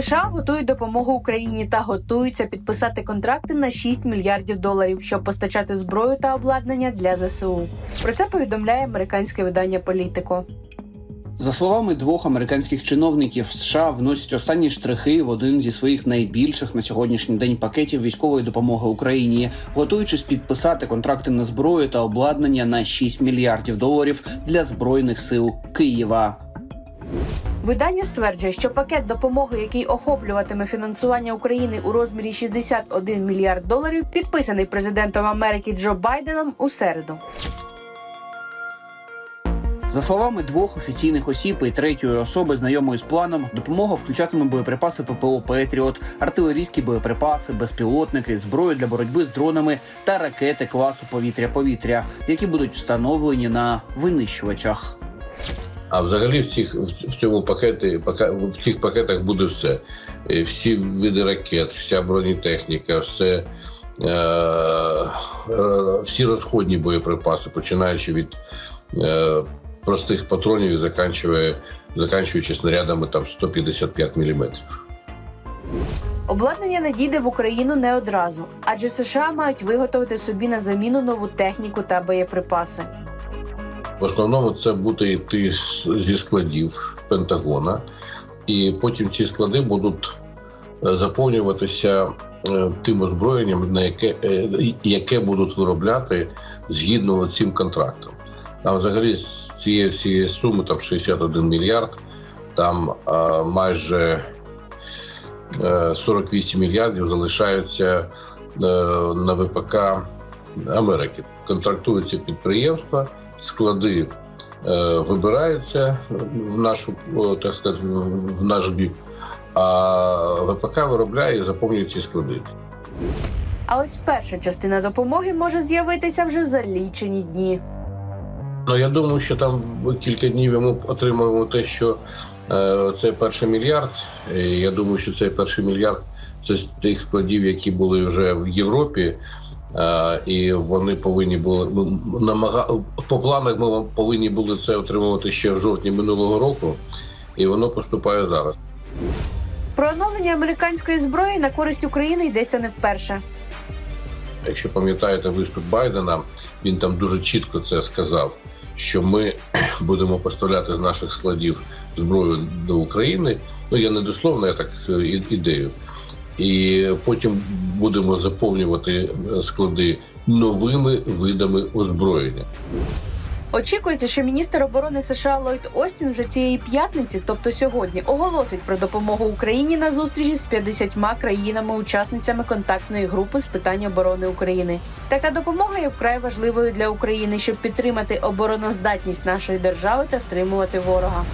США готують допомогу Україні та готуються підписати контракти на 6 мільярдів доларів, щоб постачати зброю та обладнання для ЗСУ. Про це повідомляє американське видання Політико. За словами двох американських чиновників, США вносять останні штрихи в один зі своїх найбільших на сьогоднішній день пакетів військової допомоги Україні, готуючись підписати контракти на зброю та обладнання на 6 мільярдів доларів для збройних сил Києва. Видання стверджує, що пакет допомоги, який охоплюватиме фінансування України у розмірі 61 мільярд доларів, підписаний президентом Америки Джо Байденом у середу. За словами двох офіційних осіб і третьої особи, знайомої з планом, допомога включатиме боєприпаси ППО Петріот, артилерійські боєприпаси, безпілотники, зброю для боротьби з дронами та ракети класу повітря-повітря, які будуть встановлені на винищувачах. А взагалі в цих в цьому пакеті в цих пакетах буде все. Е, Всі види ракет, вся бронетехніка, все, е, е, всі розходні боєприпаси, починаючи від е, простих патронів і заканчує, заканчуючи снарядами там 155 мм. Обладнання надійде в Україну не одразу, адже США мають виготовити собі на заміну нову техніку та боєприпаси. В основному це буде йти зі складів Пентагона, і потім ці склади будуть е, заповнюватися е, тим озброєнням, на яке, е, яке будуть виробляти згідно цим контрактам. Там взагалі з цієї всієї суми там 61 мільярд, там е, майже е, 48 мільярдів залишаються е, на ВПК Америки. Контрактуються підприємства, склади е, вибираються в нашу, так сказати, в наш бік, а ВПК виробляє і заповнює ці склади. А ось перша частина допомоги може з'явитися вже за лічені дні. Ну я думаю, що там кілька днів ми отримаємо те, що е, цей перший мільярд. Я думаю, що цей перший мільярд це з тих складів, які були вже в Європі. Е, і вони повинні були ну, намага... по планах. Ми повинні були це отримувати ще в жовтні минулого року, і воно поступає зараз. Про оновлення американської зброї на користь України йдеться не вперше. Якщо пам'ятаєте виступ Байдена, він там дуже чітко це сказав, що ми будемо поставляти з наших складів зброю до України. Ну я не дословно, я так е, ідею. І потім будемо заповнювати е, склади новими видами озброєння. Очікується, що міністр оборони США Ллойд Остін вже цієї п'ятниці, тобто сьогодні, оголосить про допомогу Україні на зустрічі з 50 країнами-учасницями контактної групи з питань оборони України. Така допомога є вкрай важливою для України, щоб підтримати обороноздатність нашої держави та стримувати ворога.